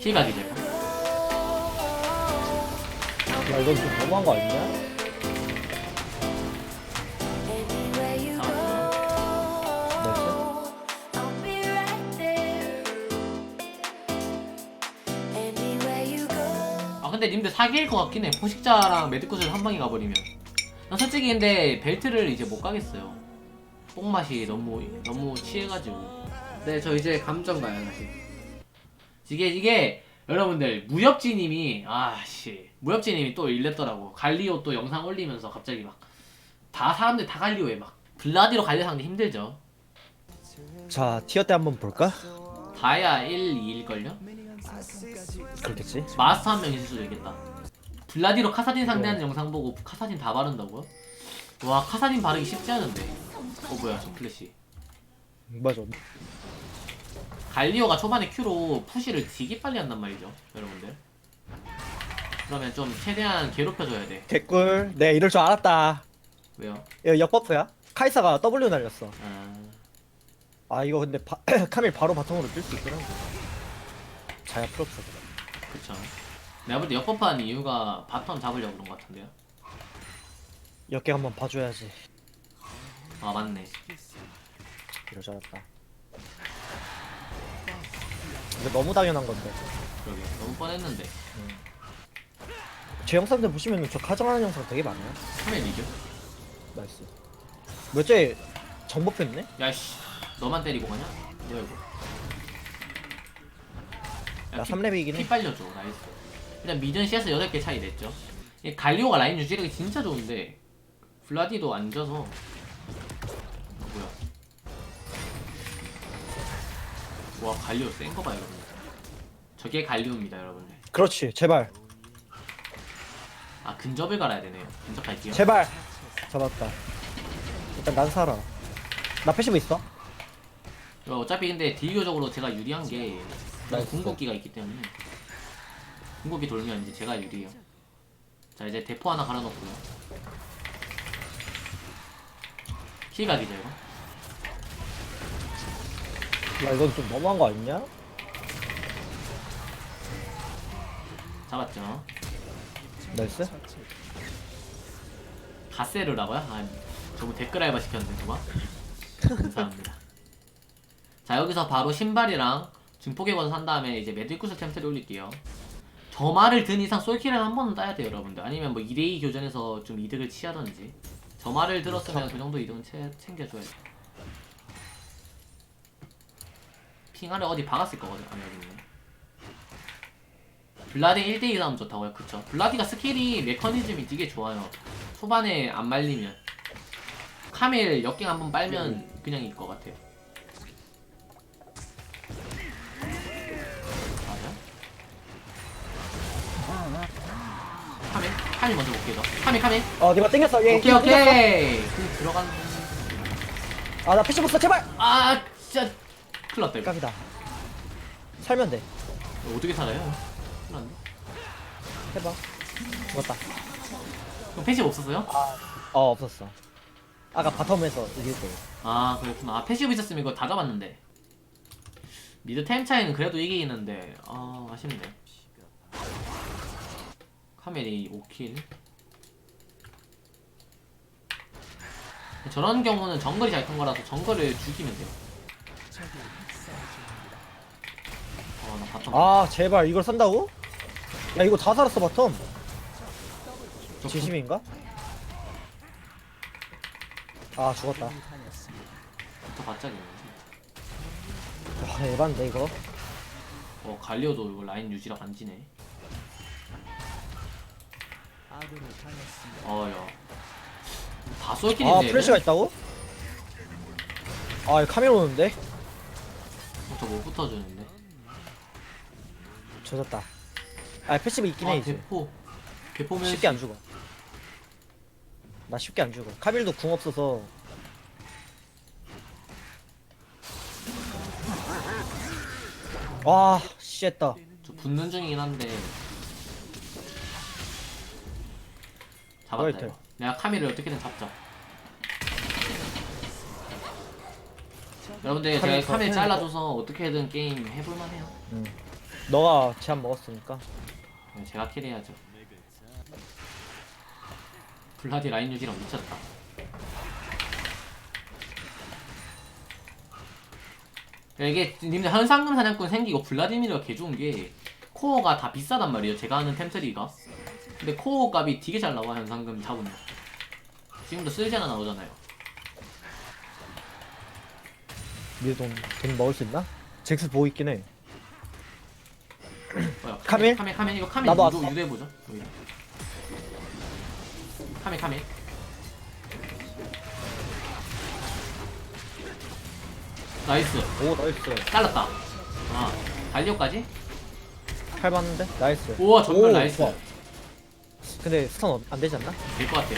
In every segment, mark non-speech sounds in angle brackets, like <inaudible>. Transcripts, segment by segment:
키가 기절. 야 이건 좀 너무한 거 아니냐? 아 근데 님들 사기일 것 같긴 해. 포식자랑 매드굿을 한 방에 가버리면. 난 솔직히 근데 벨트를 이제 못 가겠어요. 뽕맛이 너무 너무 취해가지고. 네, 저 이제 감정 가요 다시. 이게 이게 여러분들 무협지님이 아씨 무협지님이 또 일냈더라고. 갈리오 또 영상 올리면서 갑자기 막 다 사람들 다 갈리오에 막 블라디로 갈리오 상대 힘들죠. 자 티어 때 한번 볼까? 다야 1, 2일걸요? 그렇겠지 마스터 한 명 있을 수도 있겠다. 블라디로 카사딘 상대하는 영상 보고 카사딘 다 바른다고요? 와 카사딘 바르기 쉽지 않은데. 어 뭐야 저 플래시. 맞아 갈리오가 초반에 Q로 푸시를 되게 빨리 한단 말이죠, 여러분들. 그러면 좀 최대한 괴롭혀줘야 돼. 개꿀 내가 이럴 줄 알았다 왜요? 이거 역버프야 카이사가 W 날렸어 아, 아 이거 근데 바, <clears throat> 카밀 바로 바텀으로 뛸 수 있더라고 자야 프로프 그쵸. 내가 볼 때 역버프한 이유가 바텀 잡으려고 그런 것 같은데요. 역객 한번 봐줘야지 아 맞네. 이럴 줄 알았다 이거 너무 당연한 건데 그러게 너무 뻔했는데. 제 영상들 보시면 저 가정하는 영상 되게 많아요 카멜 이겨? 나이스 몇째 정복표 있네? 야씨, 너만 때리고 가냐? 뭐야 이거? 나 피- 3렙이긴 피해 빨려줘 나이스 일단 미전 CS 8개 차이 냈죠 이 갈리오가 라인 유지력이 진짜 좋은데 블라디도 안 져서 와 갈리오 센 거 봐 여러분. 저게 갈리오입니다 여러분들 그렇지 제발. 아 근접을 갈아야 되네요. 근접 갈게요. 제발. 잡았다. 일단 난 살아. 나 패시브 있어? 이거 어차피 근데 딜교적으로 제가 유리한 게 나이스. 궁극기가 있기 때문에 궁극기 돌면 이제 제가 유리해요. 자 이제 대포 하나 갈아놓고요. 킬각이죠 이거 야 이건 좀 너무한 거 아니냐? 잡았죠. 나이스. 가세르라고요? 아 저거 댓글 알바 시켰는데 누가? 감사합니다. 자 여기서 바로 신발이랑 증폭의 산 다음에 이제 매드쿠스 템트를 올릴게요. 점화를 든 이상 솔킬은 한 번은 따야 돼요 여러분들. 아니면 뭐 2대2 교전에서 좀 이득을 취하던지. 점화를 들었으면 그 정도 이득은 채, 챙겨줘야 돼 핑하를 어디 박았을 거거든 아니 여기 블라디 1대2 싸움 좋다고요 그쵸? 블라디가 스킬이 메커니즘이 되게 좋아요. 초반에 안 말리면. 카멜 역갱 한번 빨면 그냥 일 것 같아요. 맞아? 카멜? 카멜 먼저 볼게요 저. 카멜 카멜. 어 내가 땡겼어. 얘 오케이 오케이. 그 들어가는 아나 패시브 없어 제발! 아 진짜 큰일 났다 이거. 깜이다. 살면 돼. 어떻게 살아요? 큰일 났네 해봐. 죽었다. 그럼 패시브 없었어요? 어 없었어. 아까 바텀에서 이길 때 아 그렇구나. 아 패시브 있었으면 이거 다 잡았는데. 미드 템 차이는 그래도 이기는데. 아 아쉽네. 카멜이 5킬. 저런 경우는 정글이 잘 큰 거라서 정글을 죽이면 돼요 어나 바텀 아 제발 이걸 산다고? 야 이거 다 살았어 바텀 저 구- 진심인가? 아 죽었다 부터 바짝이네 와 에반데 이거 어 갈리오도 이거 라인 유지력 안 지네 어야 다 쏠킬인데 아 얘는? 플래시가 있다고? 아 이거 카메라 오는데? 저못 붙어주는데? 젖었다. 아 패시브 있긴 해아 이제. 대포. 대포 면 쉽게 안 죽어. 나 쉽게 안 죽어. 카밀도 궁 없어서. 와 씨했다. 저 붙는 중이긴 한데. 잡았다 뭐야, 이거. 내가 카미를 어떻게든 잡자 여러분들 제가 더 카밀 해야 잘라줘서 어떻게든 게임 해볼만 해요 음. 너가 제한 먹었으니까. 네, 제가 킬해야죠. 블라디 라인 유지랑 미쳤다. 이게 님들 현상금 사냥꾼 생기고 블라디미르가 개 좋은 게 코어가 다 비싸단 말이에요. 제가 하는 템트리가. 근데 코어 값이 되게 잘 나와 현상금 잡으면. 지금도 쓰지 하나 나오잖아요. 미드 돈, 돈 먹을 수 있나? 잭스 보고 있긴 해. 뭐야, <clears throat> 카밀? 카밀 카밀 이거 카밀 나도 유도 왔어. 유도해 보죠. 카밀 카밀. 나이스. 오, 나이스. 잘랐다. 아, 달리오까지? 팔 봤는데? 나이스. 우와, 전멸 오, 나이스. 좋아. 근데 스턴 어- 안 되지 않나? 될 것 같아.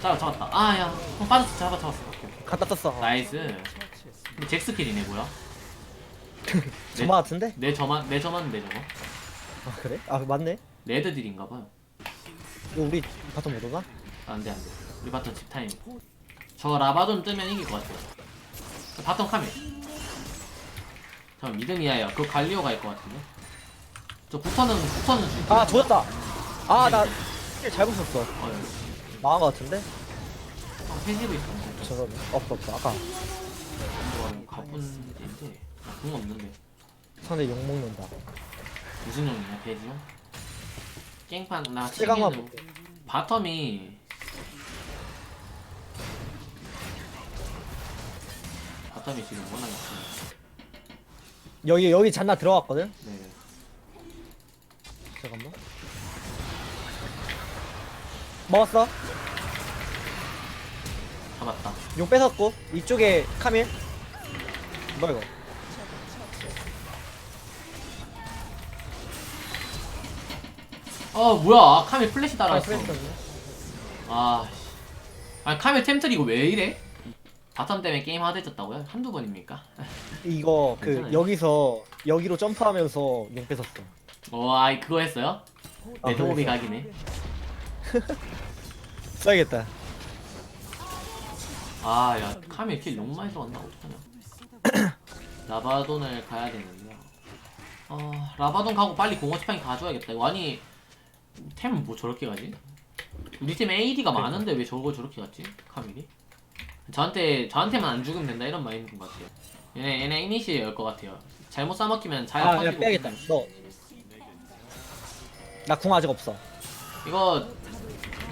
잡아, 잡았다. 아, 야. 형 빠졌어. 잡아, 잡았어. 오케이, 오케이. 갖다 떴어. 나이스. 근데 잭스킬이네, 뭐야? <laughs> 저마 같은데? 내 저만, 내 저만인데, 저거? 아, 그래? 아, 맞네. 레드딜인가 봐요. 이거 우리 바텀 못 오나? 안 돼, 안 돼. 우리 바텀 집 타임. 저 라바돈 뜨면 이길 것 같아요. 바텀 카밀. 저 미드미아예요. 그거 갈리오 갈것 같은데? 저 부터는, 부터는 줄 아, 조졌다. 아, 나 스킬 잘못 썼어. 어, 여기. 망한 거 같은데? 어, 해지고 있어. 저거 없어, 없어. 아까 이거 가뿐인데. 아, 그건 없는데. 상대 욕 먹는다. 무슨 용이냐, 돼지용? 깽판, 나 실강만 치기에는 볼게. 바텀이 바텀이 지금 워낙 약해. 여기 여기 잔나 들어갔거든. 네. 잠깐만. 먹었어. 잡았다. 용 뺏었고 이쪽에 카밀. 뭐야 이거? 어 뭐야 카밀 플래시 아, 따라왔어. 아, 씨. 아니 카밀 템트리 이거 왜 이래? 바텀 때문에 게임 하드해졌다고요? 한두 번입니까? <laughs> 이거 그 괜찮아요. 여기서 여기로 점프하면서 용 뺏었어. 어, 아이 그거 했어요? 아, 내 도움이. 각이네. <laughs> 써야겠다. 아, 야 카밀 킬 너무 많이 들어갔나 어떡하냐? 라바돈을 가야 되는데요. 어, 라바돈 가고 빨리 공허치팡이 가줘야겠다. 이거 아니 템은 뭐 저렇게 가지? 우리 팀 AD가 많은데 왜 저걸 저렇게 갔지? 카밀이? 저한테 저한테만 안 죽으면 된다 이런 마인드인 것 같아요. 얘네 얘네 이니시에 열것 같아요. 잘못 싸먹히면 잘 아, 야 터지고 빼야겠다. 너. 나 궁 아직 없어. 이거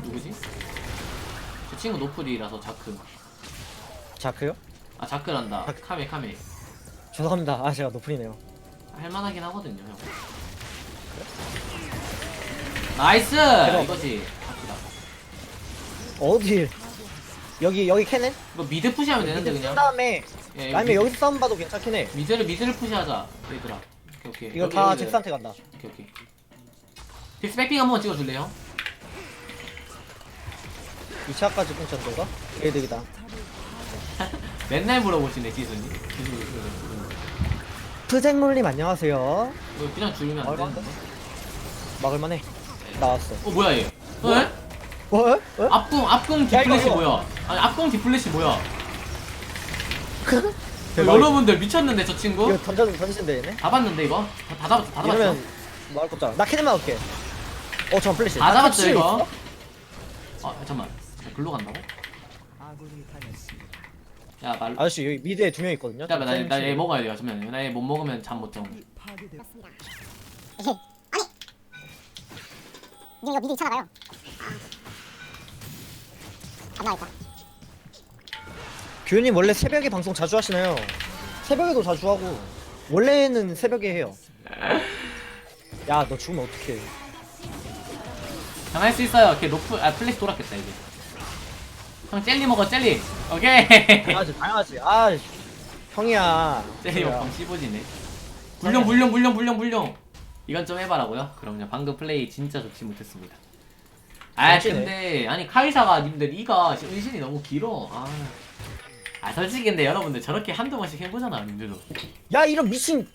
누구지? 저 친구 노플이라서 자크. 자크요? 아 자크란다. 자크. 카밀 카밀. 죄송합니다. 아 제가 노플이네요. 할만하긴 하거든요, 형. 나이스! 이거지. 갑시다. 어디? 여기 여기 캐넨? 이거 미드 푸시하면 되는데 쓴 그냥. 다음에 예, 이거 아니면 미- 여기서 싸움 봐도 괜찮긴 해. 미드를 미드를 푸시하자, 얘들아. 오케이 오케이. 이거 여기, 다 여기, 잭스한테 간다. 오케이 오케이. 빅스 백핑 한번 찍어줄래요? 2차까지 공짜인 거가? 개이득이다. <laughs> 맨날 물어보시네, 지수님. 지수, 프쟁롤님 안녕하세요. 뭐 그냥 줄이면 안 얼마 되는데. 막을만해. 나왔어. 어 뭐야 얘? 에? 뭐? 어? 앞궁 앞궁 야, 이거, 디플래시 이거. 뭐야? 아니 앞궁 디플래시 뭐야? 대박. <laughs> 여러분들 미쳤는데 저 친구? 이거 던져 던지신데 얘네. 다 봤는데 이거? 다, 다 잡았어 다 잡았어 이러면 막을 거 없잖아. 나 캐넨 막을게. 어, 전 플래시. 다 나 잡았죠 이거? 있어? 아 잠만 글로 간다고? 야 말. 아저씨 여기 미드에 두 명 있거든요. 야나얘 먹어야 돼요 잠시만요 나 얘 못 먹으면 잠 못 자고 이제 이거 미드 2차 나가요. 안 나와 있다. 교수님 원래 새벽에 방송 자주 하시나요? 새벽에도 자주 하고 원래는 새벽에 해요. 야, 너 죽으면 어떡해? 당할 수 있어요 걔 로프 아 플래시 돌았겠다 이제 형 젤리 먹어 젤리 오케이 당하지, 당하지. 아, 형이야. 젤리 형이야. 먹방 씹어지네 불룡 불룡 불룡 불룡 불룡 이건 좀 해봐라고요? 그럼요 방금 플레이 진짜 좋지 못했습니다 아. 근데 아니 카이사가 님들 이가 은신이 너무 길어 아, 아 솔직히 근데 여러분들 저렇게 한두 번씩 해보잖아 님들도 야, 이런 미친.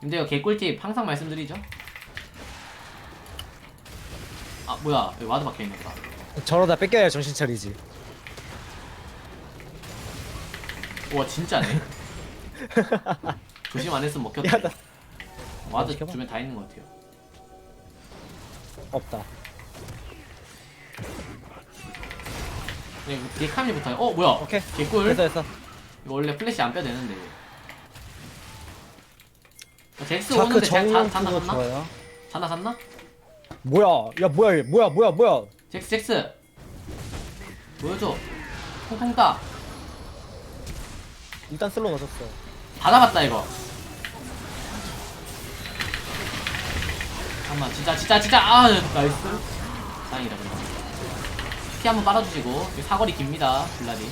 근데요 개꿀팁 항상 말씀드리죠 아 뭐야 여기 와드 박혀있네 보다 저러다 뺏겨야 정신 차리지. 와 진짜네 조심 안 했으면 먹혔다. 야, 나 와드 시켜봐. 주변 다 있는 것 같아요. 없다. 네, 이거 뒤에 카밀 붙어요. 어 뭐야? 오케이. 개꿀. 됐어, 됐어. 이거 원래 플래시 안 빼도 되는데. 어, 잭스 자크 오는데 자, 정면 자, 잔나 그거 샀나? 좋아요. 잔나 샀나? 뭐야? 야, 뭐야, 얘. 뭐야, 뭐야, 뭐야? 잭스 잭스 보여줘. 통통 따. 일단 슬로우 넣었어. 다 잡았다 이거. 잠깐만 진짜 진짜 진짜 아 나이스. 다행이다 그래. 피 한번 빨아주시고 사거리 깁니다 블라디.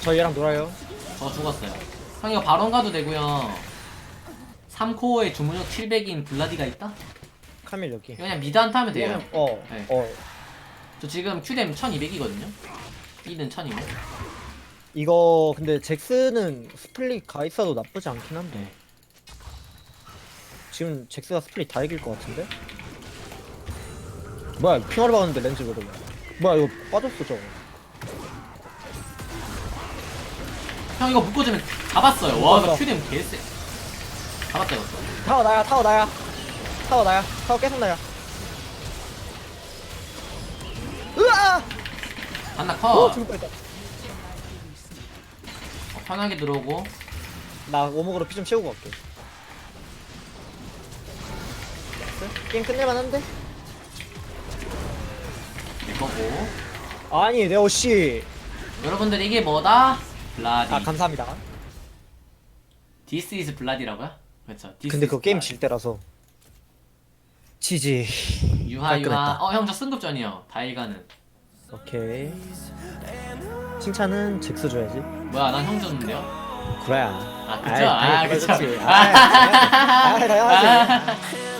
저 얘랑 놀아요. 저 죽었어요. 형 이거 바론 가도 되고요. 3코어에 주문력 700인 블라디가 있다? 카밀 여기. 이거 그냥 미드 한타 하면 돼요. 어, 네. 어. 저 지금 큐뎀 1200이거든요. 2는 1000이고. 이거 근데 잭스는 스플릿 가 있어도 나쁘지 않긴 한데. 네. 지금 잭스가 스플릿 다 이길 것 같은데? 뭐야 핑화를 박았는데 렌즈 그러고 뭐야 이거 빠졌어 저거 형 이거 묶어주면 잡았어요. 와 이거. 큐뎀 개쎄. 잡았다 이거. 타워 나야 타워 나야 타워 나야 타워 계속 나야 으아 한나 오 컷. 죽을 뻔했다 어, 편하게 들어오고. 나 오목으로 피 좀 채우고 갈게 나이스. 게임 끝낼만 한데? 내 거고. 아니 네오씨 여러분들 이게 뭐다? 블라디. 아 감사합니다 This is 블라디라고요? 그렇죠. This 근데 is 게임 blood. 질 때라서 지지 유하 유하. 깔끔했다. 어형 저 승급전이요. 다일가는. 오케이 칭찬은 잭스 줘야지 뭐야 난형 줬는데요? 그래 아 아이, 그죠? 아 당연히 그죠? 그렇지. 아이, 당연하지. 아이, 당연하지.